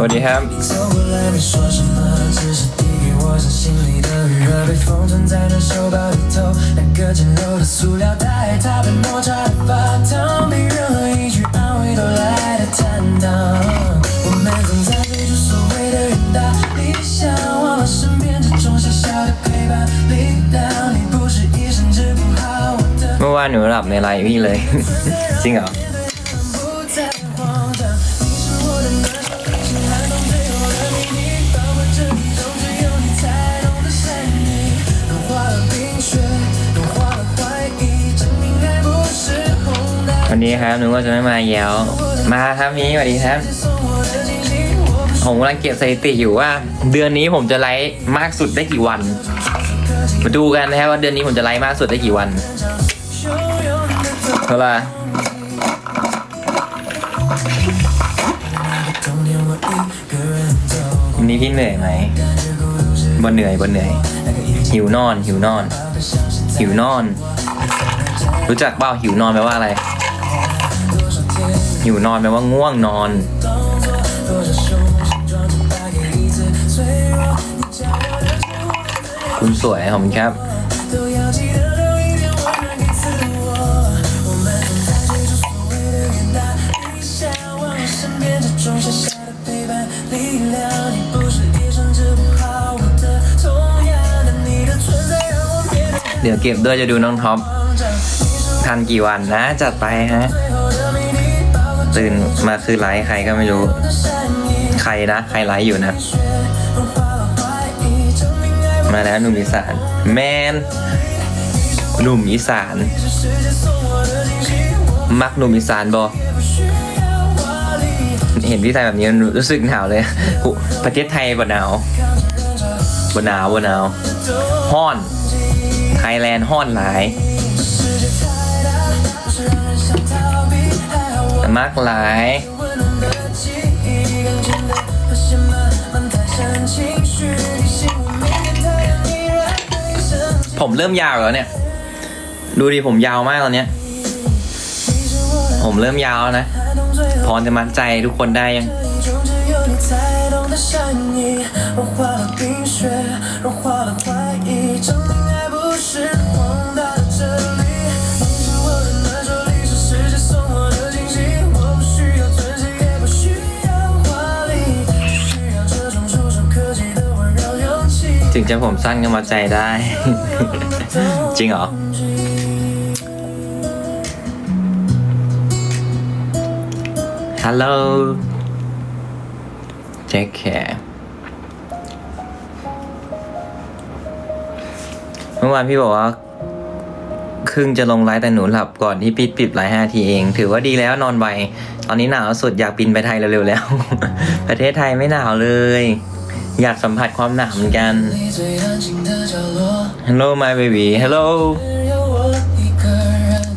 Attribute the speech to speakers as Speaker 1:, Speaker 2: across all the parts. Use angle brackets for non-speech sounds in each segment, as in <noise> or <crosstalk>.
Speaker 1: 我的天！我挽留了，<laughs> 没来，有一雷，<laughs> 金
Speaker 2: 啊！ันนี้ครับนึกว่าจะไม่มาแล้ว มาครับมีสวัสดีครับ ผมกำลังเก็บสถิติอยู่ว่า เดือนนี้ผมจะไลฟ์มากสุดได้กี่วัน มาดูกันนะครับว่าเดือนนี้ผมจะไลฟ์มากสุดได้กี่วันเท่าไหร่วันนี้พี่เหนื่อยไหมบ่เหนื่อยบ่เหนื่อย หิวนอน หิวนอน หิวนอน รู้จักเปล่าหิวนอนแปลว่าอะไร หิวนอนแปลว่าง่วงนอน คุณสวยผมครับเดี๋ยวเก็บด้วยจะดูน้องท็อปทันกี่วันนะ จัดไปฮะื่นมาคือไลค์ใครก็ไม่รู้ ใครนะ ใครไลค์อยู่นะ มาแล้วหนุ่มอีสาน แมนหนุ่มอีสาน มักหนุ่มอีสานบอเห็นพี่ชายแบบนี้รู้สึกหนาวเลย ประเทศไทยบ่หนาวบ่หนาวบ่หนาวฮ้อน ไทยแลนด์ฮ้อนหลาย
Speaker 1: 太阳依然会升起。
Speaker 2: ผมเริ่มยาวแล้วเนี่ย ดูดิผมยาวมากตอนเนี้ย
Speaker 1: 你是我的
Speaker 2: ผมเริ่มยาวแล้วนะ
Speaker 1: 寒冬最
Speaker 2: พ
Speaker 1: 后
Speaker 2: อจะมัดใจทุกคนได้ยัง
Speaker 1: 这一种只有你才懂的善意，融化了冰雪，融化了怀疑，证明爱不
Speaker 2: จะผมสั้นก็มัดใจได้ จริงเหรอ ฮัลโหล take care เมื่อวานพี่บอกว่า ครึ่งจะลงไลฟ์แต่หนูหลับก่อนที่ปิดปิดไลฟ์ห้าทีเอง ถือว่าดีแล้วนอนไว ตอนนี้หนาวสุดอยากบินไปไทยเร็วๆแล้ว ประเทศไทยไม่หนาวเลย อยากสัมผัสความหนาวเหมือนกัน Hello my baby Hello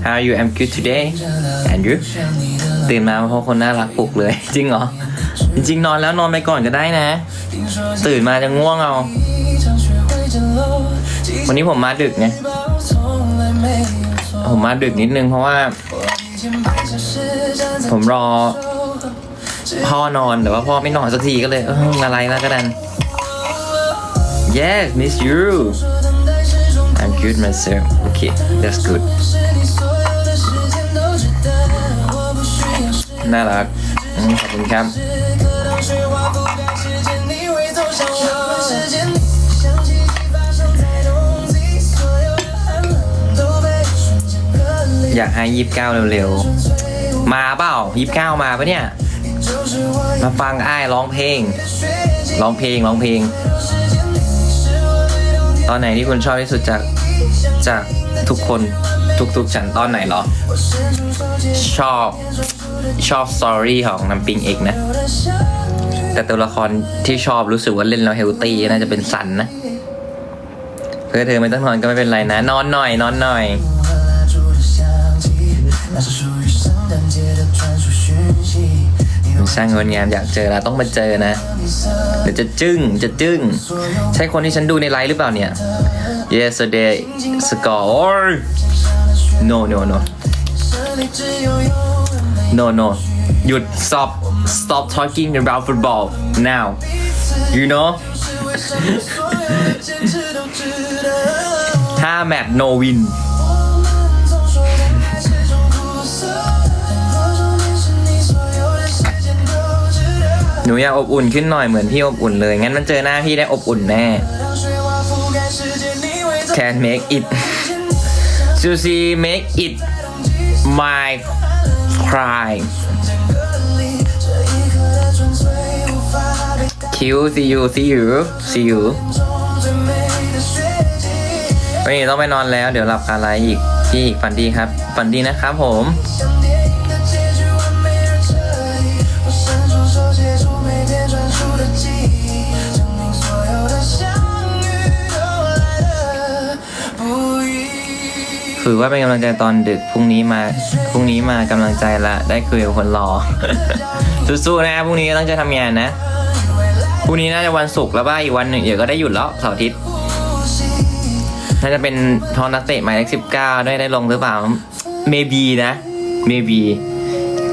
Speaker 2: How you I'm good today and you ตื่นมาเพราะคนน่ารักปลุกเลย จริงเหรอ จริงๆ นอนแล้วนอนไปก่อนก็ได้นะ ตื่นมาจะง่วงเอา วันนี้ผมมาดึกไงผมมาดึกนิดนึงเพราะว่า ผมรอพ่อนอนแต่ว่าพ่อไม่นอนสักทีก็เลยเอออะไรละก็ดัน Yes, miss you. I'm good myself. Okay, that's good. น่ารักอขอบคุณครับ อยากให้ยีิบเก้าเร็วๆ มาเปล่ายีิบเก้ามาปะเนี่ย มาฟังอ้ายร้องเพลง ร้องเพลงร้องเพลง อนไหนที่คุณชอบที่สุดจากจากทุกคนทุกๆฉันตอนไหนหรอ ชอบชอบสตอรี่ของน้ำปิงเอกนะ แต่ตัวละครที่ชอบรู้สึกว่าเล่นแล้วเฮลตี้น่าจะเป็นสันนะ เพื่อเธอไม่ต้องนอนก็ไม่เป็นไรนะ นอนหน่อย นอนหน่อย ช่างงดงามอยากเจอเราต้องมาเจอนะ เดี๋ยวจะจึ้งจะจึ้ง ใช่คนที่ฉันดูในไลฟ์หรือเปล่าเนี่ย yesterday score no no no no no หยุด stop stop talking about football now you know ถ้าแมป no win หนูอยากอบอุ่นขึ้นหน่อยเหมือนพี่อบอุ่นเลย งั้นมันเจอหน้าพี่ได้อบอุ่นแน่ can make it Susie make it my cry Q see you see you see you วันนี้ต้องไปนอนแล้ว เดี๋ยวหลับคาไลอีกพี่อีกฝันดีครับ ฝันดีนะครับผม คือว่าเป็นกำลังใจตอนดึกพรุ่งนี้มาพรุ่งนี้มากำลังใจละได้คุยกับคนรอ สู้ๆนะพรุ่งนี้ก็ต้องจะทำงานนะพรุ่งนี้น่าจะวันศุกร์แล้วป่ะอีกวันหนึ่งเดี๋ยวก็ได้หยุดแล้วเสาร์อาทิตย์น่าจะเป็นทอนนักเตะหมายเลขสิบเก้าได้ได้ลงหรือเปล่า maybe นะ maybe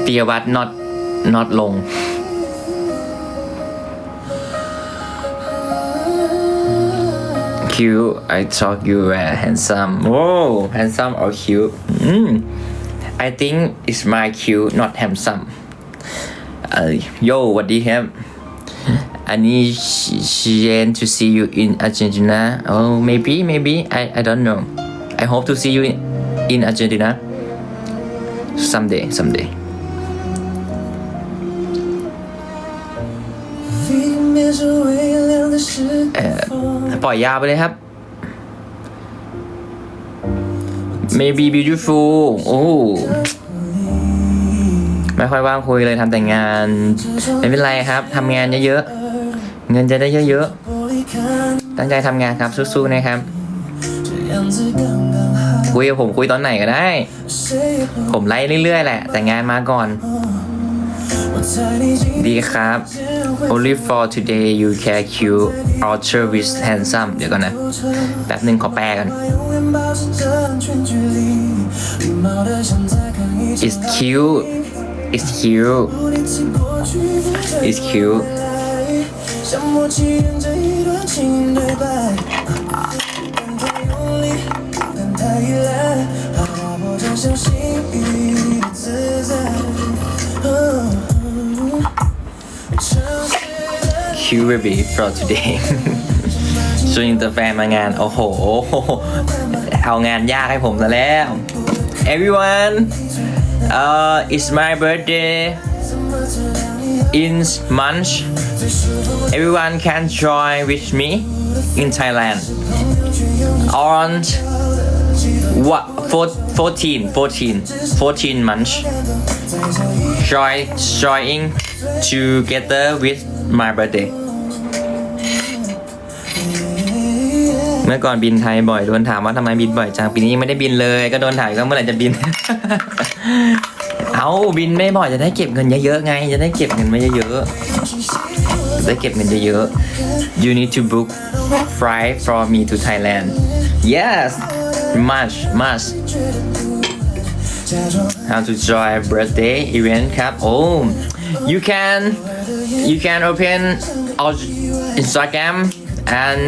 Speaker 2: ปียวัต not not ลง cute I thought you were handsome whoa handsome or cute mm. I think it's my cute not handsome เอ่อ yo สวัสดีครับ อันนี้ Xian to see you in Argentina oh maybe maybe I I don't know I hope to see you in, in Argentina someday someday ปล่อยยาวไปเลยครับ maybe beautiful โอ้ไม่ค่อยว่างคุยเลยทำแต่งาน ไม่เป็นไรครับทำงานเยอะๆ เงินจะได้เยอะๆ ตั้งใจทำงานครับสู้ๆนะครับ คุยกับผมคุยตอนไหนก็ได้ ผมไล่เรื่อยๆ แหละ แต่งานมาก่อน ดีครับ only for today you care cute ultra with handsome เดี๋ยวก่อนนะ แป๊บหนึ่งขอแปลกัน it's cute it's cute it's cute
Speaker 1: 像默契沿着一段情对白，但太用力，但太依赖，怕打破这小心翼翼的自在。
Speaker 2: QRB for today. <laughs> ส่วนอินเตอร์แฟนมางาน โอ้โห เอางานยากให้ผมซะแล้ว everyone uh it's my birthday in month everyone can join with me in Thailand on what? 14 14 14 months join joining together with my birthday เมื่อก่อนบินไทยบ่อยโดนถามว่าทำไมบินบ่อยจังปีนี้ยังไม่ได้บินเลย ก็โดนถามก็เมื่อไหร่จะบิน เอาบินไม่บ่อยจะได้เก็บเงินเยอะๆไง จะได้เก็บเงินมาเยอะๆจะได้เก็บเงินเยอะๆ you need to book flight from me to Thailand yes much much how to join birthday event ครับ oh you can you can open Instagram and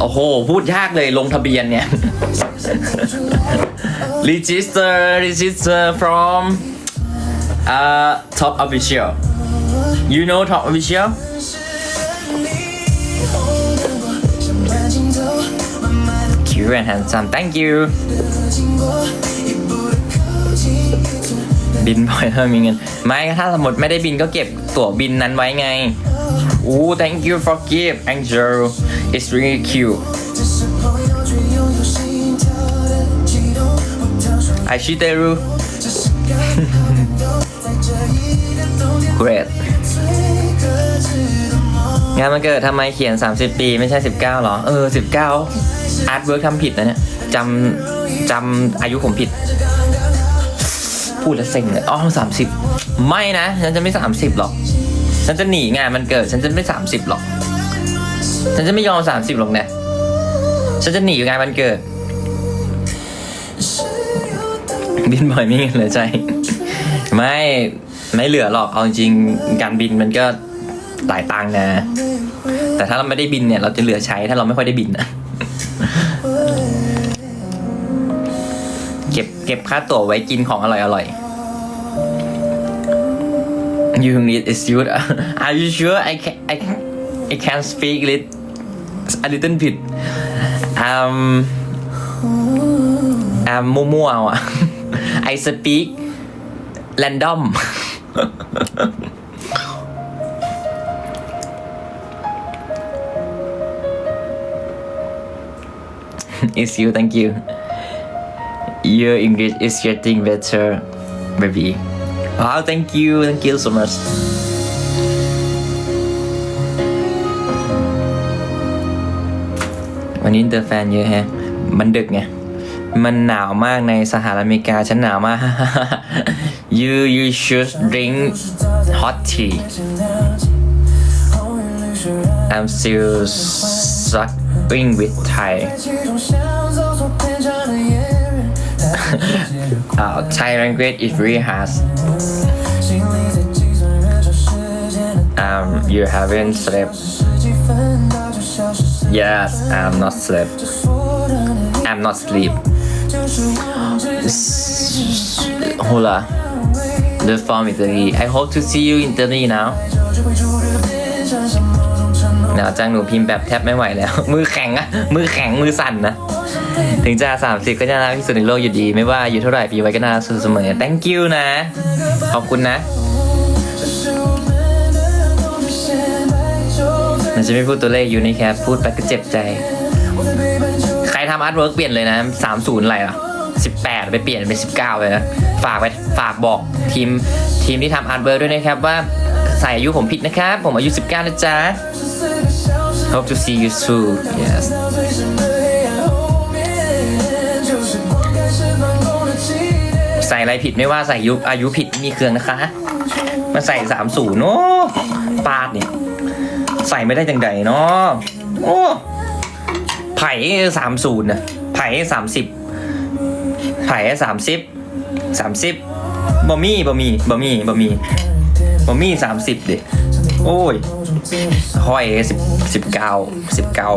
Speaker 2: โอ้โห พูดยากเลยลงทะเบียนเนี่ย <laughs> register register from uh top official. You know top official? Cute and handsome. Thank you. บินบ่อยถ้ามีเงิน ไม่ถ้าสมมติไม่ได้บินก็เก็บตั๋วบินนั้นไว้ไงอู้ thank you for give angel it's really cute
Speaker 1: ไอชิตะรู้
Speaker 2: great งานมันเกิดทำไมเขียน 30 ปีไม่ใช่ 19หรอ เออ 19อาร์ตเวิร์กทำผิดนะเนี่ยจำจำอายุผมผิด พูดแล้วเซ็งเลยอ๋อสามสิบไม่นะฉันจะไม่30หรอก ฉันจะหนีงานมันเกิด ฉันจะไม่30หรอก ฉันจะไม่ยอม30หรอกเนี่ยฉันจะหนีงานมันเกิดบินบ่อยไม่เงินเหลยใจ ไม่ไม่เหลือหรอกเอาจริงๆการบินมันก็หลายตังค์นะ แต่ถ้าเราไม่ได้บินเนี่ย เราจะเหลือใช้ถ้าเราไม่ค่อยได้บินนะ เก็บค่าตั๋วไว้กินของอร่อยอร่อย You need is you Are you sure I can I I can speak it a little bit um um มั่วๆเอาอะ I speak random it's you thank you your English is getting better baby wow thank you thank you so much วันนี้เตอแฟนเยอะแฮะ มันดึกไง มันหนาวมากในสหรัฐอเมริกา ฉันหนาวมาก you you should drink hot tea I'm still sucking with Thai อ่า Thai language is really hard um you haven't slept yes I'm not slept I'm not sleep Hola the from Italy I hope to see you in Italy now หนาวจังหนูพิมพ์แบบแทบไม่ไหวแล้ว มือแข็งอะมือแข็งมือสั่นนะ <laughs> ถึงจะสามสิบก็จะน่ารักที่สุดในโลกอยู่ดี ไม่ว่าอยู่เท่าไหร่ปีไว้ก็น่ารักเสมอ thank you นะ ขอบคุณนะมันจะไม่พูดตัวเลขอยู่ในแคปพูดไปก็เจ็บใจ ใครทำอาร์ตเวิร์กเปลี่ยนเลยนะสามศูนย์อะไรอะสิบแปดไปเปลี่ยนเป็นสิบเก้าเลยนะ ฝากไปฝากบอกทีมทีมที่ทำอาร์ตเวิร์กด้วยนะครับว่าใส่อายุผมผิดนะครับ ผมอายุสิบเก้านะจ๊ะ Hope to see you soon yes ใส่อะไรผิดไม่ว่าใส่ยุอายุผิดมีเครื่องนะคะ มาใส่สามศูนโอ้ปาดเนี่ยใส่ไม่ได้จังใดเนาะโอ้ไผ่สามศูนย์นะไผ่สามสิบไผ่สามสิบสามสิบบะมี่บะมี่บะมี่บะมี่บะมี่สามสิบเดิโอ้ยห้อยสิบสิบเก้าสิบเก้า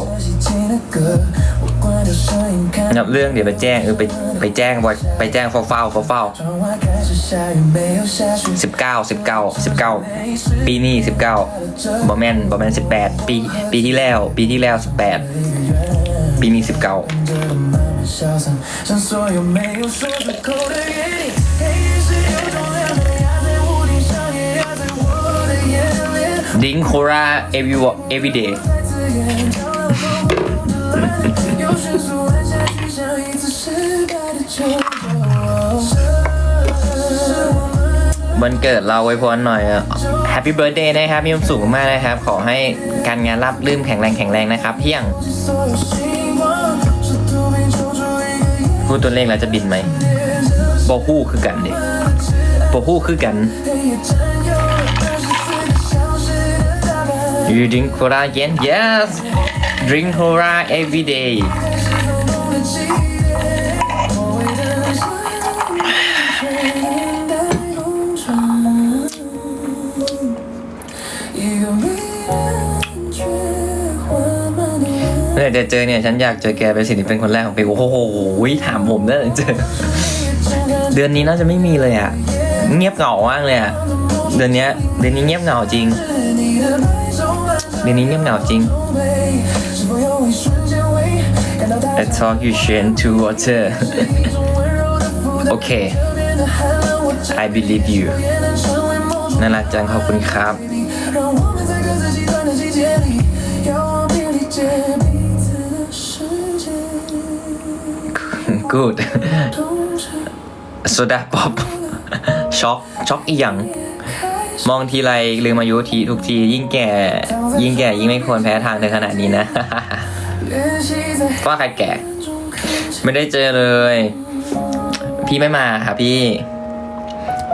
Speaker 2: นับเรื่องเดี๋ยวไปแจ้งเออไปไปแจ้งบ่ไปแจ้งเฝ้าเฝ้าเฝ้าสิบเก้าสิบเก้าสิบเก้าปีนี้สิบเก้าบอแมนบอแมนสิบแปดปีปีที่แล้ว ปีที่แล้วสิบแปดปีนี้สิบเก้าดิ้งโครา
Speaker 1: เอวิวเอวิเดย์
Speaker 2: วันเกิดเราไว้พรหน่อยแฮปปี้เบิร์ดเดย์นะครับมีความสุขมากนะครับ ขอให้การงานรับรื่นแข็งแรงแข็งแรงนะครับ เพียง พูดตัวเลขเราจะบินไหมโบกู้คือกันดิโบกู้คือกัน
Speaker 1: ยูดิ้งโครา
Speaker 2: เย็น yes drink hora every day เมื่อไหร่จะเจอเนี่ยฉันอยากเจอแกเป็นสิ่งที่เป็นคนแรกของปีโอ้โหถามผมได้เลยเจอเดือนนี้น่าจะไม่มีเลยอะเงียบเหงามากเลยอะเดือนนี้เดือนนี้เงียบเหงาจริงเดือนนี้เงียบเหงาจริง I talk you change to water Okay I believe you น่ารักจังขอบคุณครับ good โซดาป๊อปช็อกช็อกอีหยัง มองทีไรลืมอายุทีทุกที ยิ่งแก่ ยิ่งแก่ยิ่งไม่ควรแพ้ทางในขนาดนี้นะก็ใครแก่ ไม่ได้เจอเลย พี่ไม่มาค่ะพี่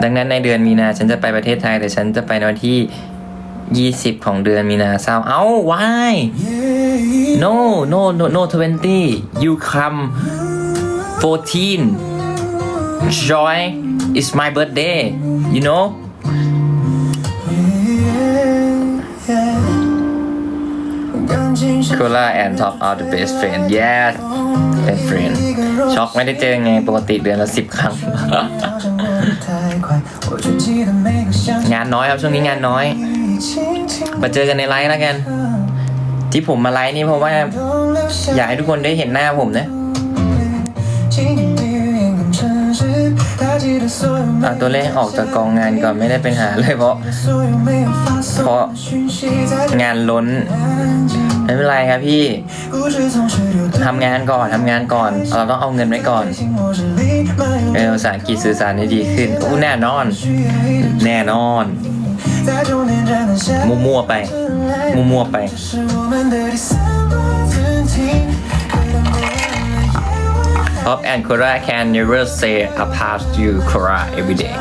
Speaker 2: ดังนั้นในเดือนมีนาฉันจะไปประเทศไทย แต่ฉันจะไปในวันที่ยี่สิบของเดือนมีนาเศร้าเอ้า why no no no no twenty you come 14 join it's my birthday you know Cola and top are the best friend yes best friend ช็อกไม่ได้เจอไงปกติเดือนละสิบครั้ง งานน้อยครับช่วงนี้งานน้อย มาเจอกันในไลฟ์แล้วกัน ที่ผมมาไลฟ์นี่เพราะว่า อยากให้ทุกคนได้เห็นหน้าผมนะ เอาตัวเลขออกจากกองงานก่อนไม่ได้เป็นหาเลยเพราะ เพราะงานล้น ไม่เป็นไรครับพี่ทำงานก่อนทำงานก่อน เราต้องเอาเงินไว้ก่อนเออภาษาอังกฤษสื่อสารได้ดีขึ้นอู้แน่นอน แน่นอนมั่วๆไปมั่วๆไป Pop and Cora can never say apart you Cora every day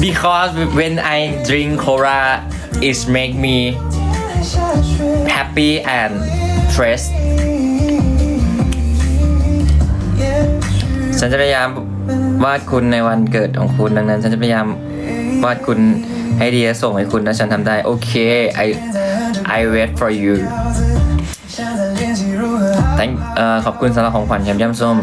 Speaker 2: because when I drink Cora it make me happy and stressed ฉันจะพยายามวาดคุณในวันเกิดของคุณดังนั้น ฉันจะพยายามวาดคุณให้ดีและส่งให้คุณถ้าฉันทำได้ โอเค I I wait for you thank เอ่อขอบคุณสำหรับของขวัญยำย่ำส้ม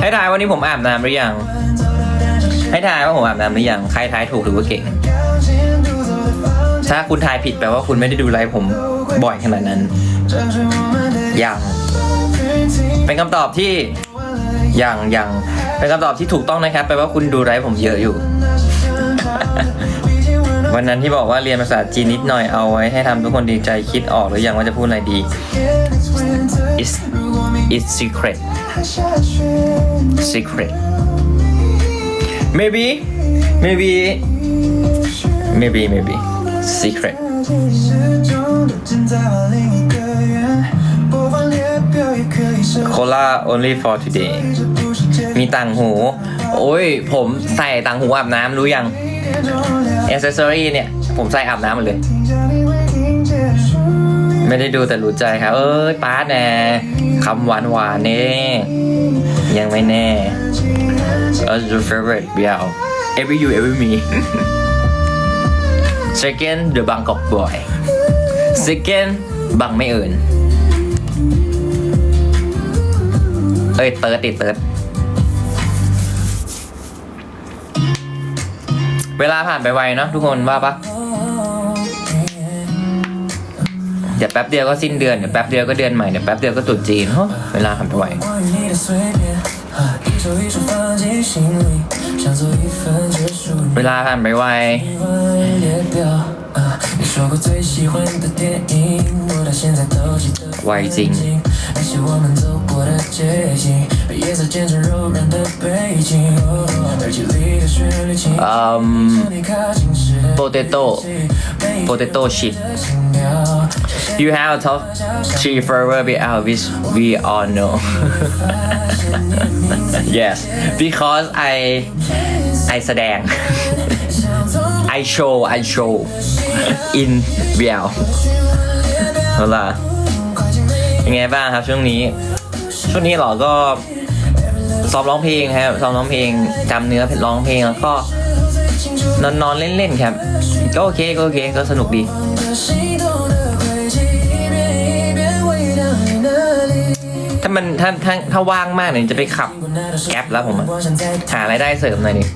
Speaker 2: ให้ทายวันนี้ผมอาบน้ำหรือยัง ให้ทายว่าผมอาบน้ำหรือยัง ใครทายถูกถือว่าเก่ง ถ้าคุณทายผิดแปลว่าคุณไม่ได้ดูไลฟ์ผมบ่อยขนาดนั้น ยัง เป็นคำตอบที่ ยังยังเป็นคำตอบที่ถูกต้องนะครับ แปลว่าคุณดูไลฟ์ผมเยอะอยู่ วันนั้นที่บอกว่าเรียนภาษาจีนนิดหน่อยเอาไว้ให้ทำทุกคนดีใจคิดออกหรือยังว่าจะพูดอะไรดี it's it's secret secret maybe maybe maybe maybe secret cola only for today มีต่างหู โอ้ย ผมใส่ต่างหูอาบน้ำรู้ยัง a อ c e s s o r y เนี่ย ผมใส่อาบน้ำหมดเลย ไม่ได้ดูแต่รู้ใจครับ เอ้ยป้าแน่คำหวานหวานนี่ยังไม่แน่ What's your favorite เบียว Every you every me Second the Bangkok boy Second บังไม่เอิน เอ้ยเติร์ดติดเติร์ดเวลาผ่านไปไวเนาะทุกคนว่าปะเดี๋ยวแป๊บเดียวก็สิ้นเดือนเดี๋ยวแป๊บเดียวก็เดือนใหม่เดี๋ยวแป๊บเดียวก็ตรุษจีนเฮ้เวลาผ่านไปไวเวลาผ่านไปไว 外景。
Speaker 1: Um,
Speaker 2: potato, potato chip. You have a top will be beer which we all know. <laughs> yes, because I, I แสดง <laughs> I show I show in Real เอาล่ะยังไงบ้างครับช่วงนี้ ช่วงนี้หรอก็ซ้อมร้องเพลงครับซ้อมร้องเพลงจำเนื้อร้องเพลงแล้วก็นอนนอนเล่นๆครับ ก็โอเคก็โอเคก็สนุกดีถ้ามันถ้าถ้าถ้าว่างมากเนี่ยจะไปขับแก๊ปแล้วผมหารายได้เสริมหน่อย
Speaker 1: นี่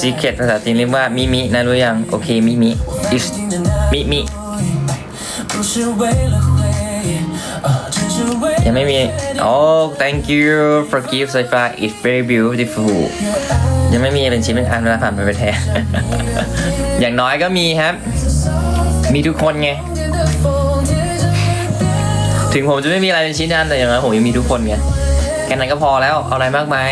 Speaker 2: ซีเคทภาษาจีนเรียกว่ามิมินะรู้ยัง โอเค มิมิ
Speaker 1: อิ
Speaker 2: มิมิยังไม่มีโอ้ thank you for gift so far it's very beautiful ยังไม่มีเป็นชิ้นเป็นอันเวลาผ่านไปไปแทนอย่างน้อยก็มีครับ มีทุกคนไง ถึงผมจะไม่มีอะไรเป็นชิ้นอันแต่อย่างน้อยผมยังมีทุกคนไงแค่นั้นก็พอแล้ว เอาอะไรมากมาย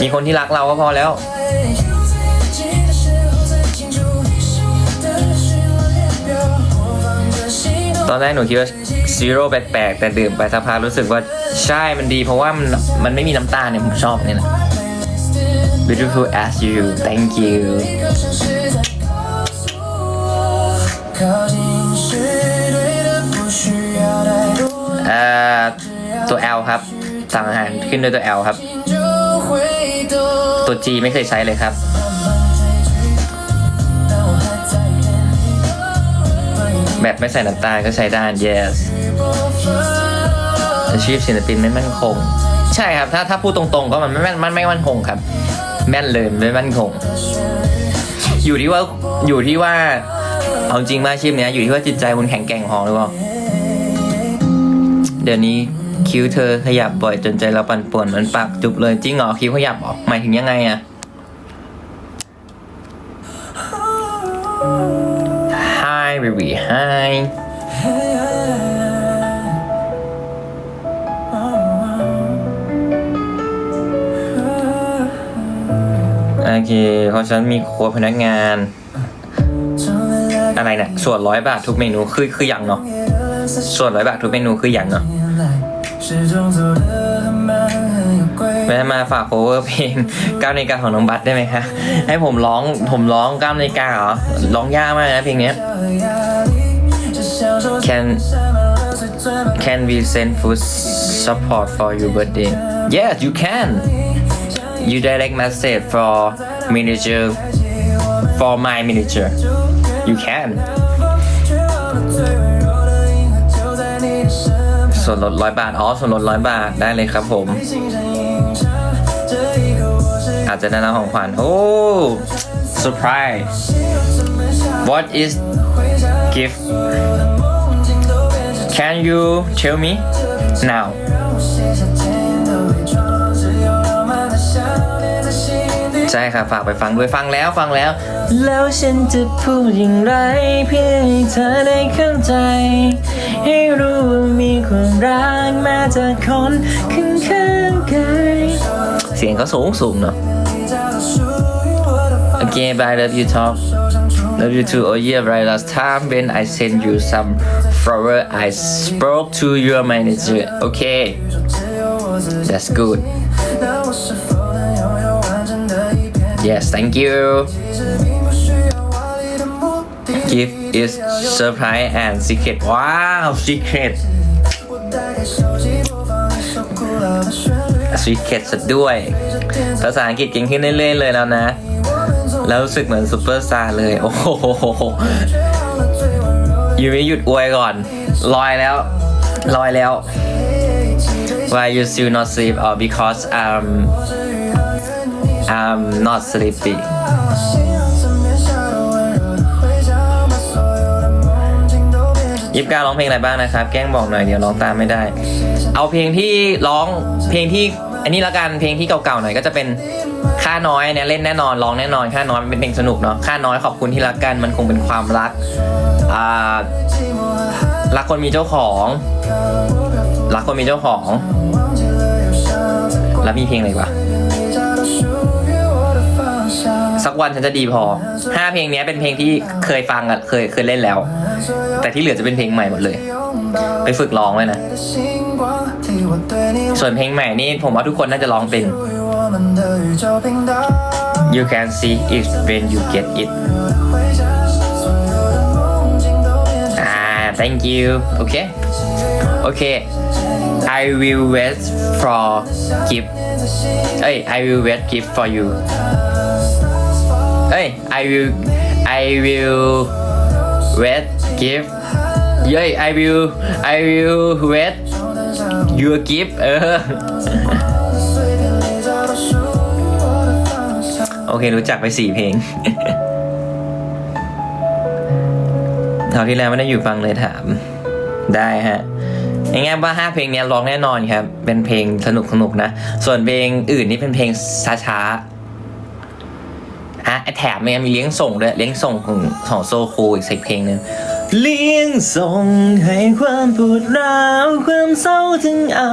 Speaker 2: มีคนที่รักเราก็พอแล้ว ตอนแรกหนูคิดว่าซีโร่แปลกๆ แต่ดื่มไปสักพักรู้สึกว่าใช่มันดีเพราะว่ามันมันไม่มีน้ำตาลเนี่ย ผมชอบเนี่ยนะ beautiful as you thank you ตัว L ครับ สั่งอาหารขึ้นด้วยตัว L ครับ ตัว G ไม่เคยใช้เลยครับ แบบไม่ใส่น้ำตาก็ใช้ได้ yes อาชีพศิลปินไม่มั่นคง ใช่ครับถ้าถ้าพูดตรงๆ ก็มันไม่แมันไม่มั่นคงครับ แม่นเลยไม่มั่นคง อยู่ที่ว่าอยู่ที่ว่า เอาจริงมาอาชีพเนี้ยอยู่ที่ว่าจิตใจคุณแข็งแกร่งพอหรือเปล่าเดี๋ยวนี้ คิ้วเธอขยับบ่อยจนใจเราปั่นป่วนเหมือนปากจุบเลยจริงเหรอคิ้วขยับเหรอหมายถึงยังไงอะ Hi baby hi โอเคเพราะฉันมีโค้ดพนักงาน อะไรเนี่ยส่วนร้อยบาททุกเมนูคือคืออย่างเนาะส่วนร้อยบาททุกเมนูคืออย่างเนาะ แม่มาฝากโคเวอร์เพลงก้าวในกาของน้องบัตได้ไหมคะให้ผมร้องผมร้องก้าวในกาเหรอร้องยากมากนะเพลงนี้ Can Can we send food support for your birthday Yes you can You direct message for manager for my manager You can ส่วนลดร้อยบาท อ๋อ ส่วนลดร้อยบาท ได้เลยครับผม อาจจะได้รับของขวัญ โอ้ surprise what is gift can you tell me now ใช่ครับฝากไปฟังด้วยฟังแล้วฟังแล้ว แล้วฉันจะพูดอย่างไร เพื่อให้เธอได้เข้าใจ ให้รู้ว่ามีความรักมาจาคนข้างข้างกายเสียงเขาสูงสูงเนาะ Again I love you
Speaker 1: Tom
Speaker 2: love you too oh yeah right last time when I Sent you some flower I spoke to your manager okay that's good yes thank you gift is surprise and secret wow secret secret สุดด้วย ภาษาอังกฤษเก่งขึ้นเรื่อยๆเลยแล้วนะ แล้วรู้สึกเหมือนซูเปอร์สตาร์เลย โอ้โหยูไม่หยุดอวยก่อน ลอยแล้ว ลอยแล้ว why you still not sleep or because um I'm not sleepy ยิบการร้องเพลงอะไรบ้างนะครับ แกล้งบอกหน่อยเดี๋ยวร้องตามไม่ได้ เอาเพลงที่ร้องเพลงที่อันนี้ละกันเพลงที่เก่าๆหน่อยก็จะเป็นค่าน้อยเนี่ยเล่นแน่นอนร้องแน่นอน ค่าน้อยเป็นเพลงสนุกเนาะค่าน้อยขอบคุณที่รักกันมันคงเป็นความรักอ่ารักคนมีเจ้าของรักคนมีเจ้าของ แล้วมีเพลงอะไรวะ วันฉันจะดีพอห้าเพลงนี้เป็นเพลงที่เคยฟังอะเคยเคยเล่นแล้ว แต่ที่เหลือจะเป็นเพลงใหม่หมดเลย ไปฝึกร้องเลยนะ ส่วนเพลงใหม่นี่ผมว่าทุกคนน่าจะร้องเป็น You can see it when you get it อ่ thank you โอเค โอเค I will wait for gift เอ้ย I will wait gift for you เอ้ย I will I will wait gift เย้ย I will I will wait your gift เออ โอเค รู้จักไปสี่เพลงคราวที่แล้วไม่ได้อยู่ฟังเลยถาม ได้ฮะง่ายๆว่าห้าเพลงนี้ร้องแน่นอนครับ เป็นเพลงสนุกสนุกนะ ส่วนเพลงอื่นนี่เป็นเพลงช้าๆ แถมมันมีเลี้ยงส่งด้วยเลี้ยงส่งของของโซคอีกสิบเพลงหนึ่งเลี้ยงส่งให้ความปวดร้าวความเศร้าถึงเอา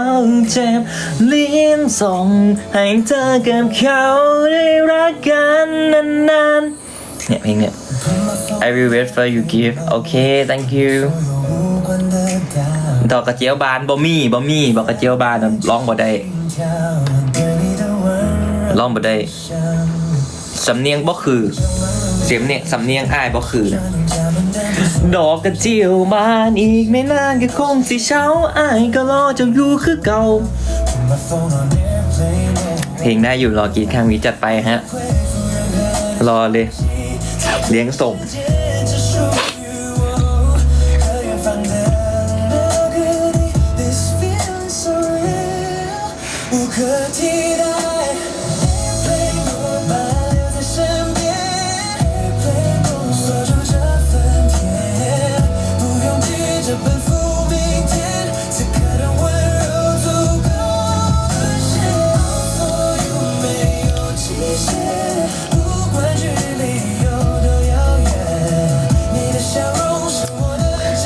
Speaker 2: เจ็บ เลี้ยงส่งให้เธอกับเขาได้รักกันนานๆเนี่ยเพลงเนี่ย I will wait for you give okay thank you ดอกกระเจียวบานบอมี่บอมี่บอกกระเจียวบานร้องบ่ได้ร้องบ่ได้ สำเนียงบ่คือ เสียงเนี่ยสำเนียงอ้ายบ่คือดอกกระเจียวบานอีกไม่นานก็คงสิเช้าอ้ายก็รอจะอยู่คือเก่า เพลงได้อยู่รอกรีดข้างวิจัดไปฮะ รอเลย เลี้ยงส่ง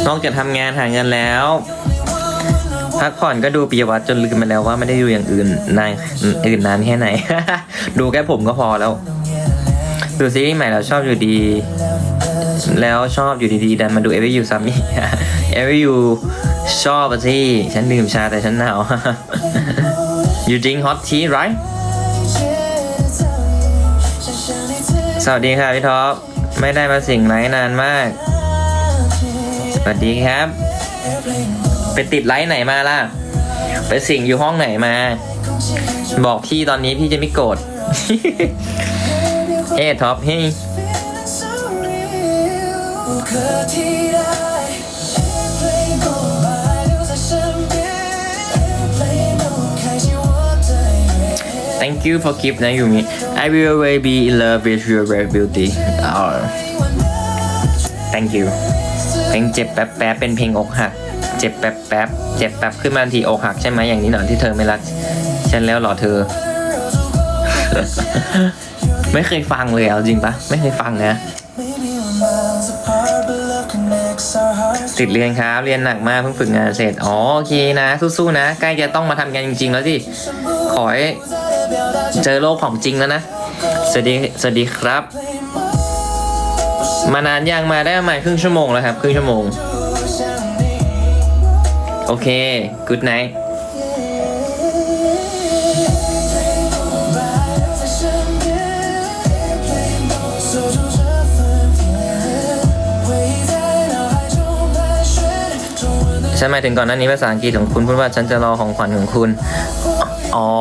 Speaker 2: นองจะกทำงานหาเงินแล้ว พักผ่อนก็ดูปิยวัตรจนลืมไปแล้วว่าไม่ได้ดูอย่างอื่นนานอื่นนานแค่ไหน ดูแค่ผมก็พอแล้ว ดูซีรีส์ใหม่แล้วชอบอยู่ดี แล้วชอบอยู่ดีๆดันมาดูเอเวอร์ยูซัมมี่เอเวอร์ยูชอบที่ฉันดื่มชาแต่ฉันหนาว you drink hot tea right สวัสดีค่ะพี่ท็อป ไม่ได้มาสิงไหนนานมาก วัสดีครับ ไปติดไลท์ไหนมาล่ะ ไปสิงอยู่ห้องไหนมา บอกพี่ตอนนี้พี่จะไม่โกรธเอท็อปเฮ้ Thank you for keep นะยูมิ I will always be in love with your very beauty. Oh. Thank you. เพลงเจ็บแป๊บแป๊บเป็นเพลงอกหัก เจ็บแป๊บแป๊บเจ็บแป๊บขึ้นมาทีอกหักใช่ไหมอย่างนี้หน่อยที่เธอไม่รักฉันแล้วหรอเธอ ไม่เคยฟังเลยเอาจริงปะไม่เคยฟังนะติดเรียนครับ เรียนหนักมากเพิ่งฝึกงานเสร็จ อ๋อโอเคนะ สู้ๆนะ ใกล้จะต้องมาทำงานจริง ๆ แล้วสิขอให้เจอโลกของจริงแล้วนะ สวัสดี สวัสดีครับ มานานยังมาได้ประมาณครึ่งชั่วโมงแล้วครับครึ่งชั่วโมง โอเค
Speaker 1: กูดไนท์
Speaker 2: ฉันหมายถึงก่อนหน้านี้ภาษาอังกฤษของคุณพูดว่าฉันจะรอของขวัญของคุณ อ๋อ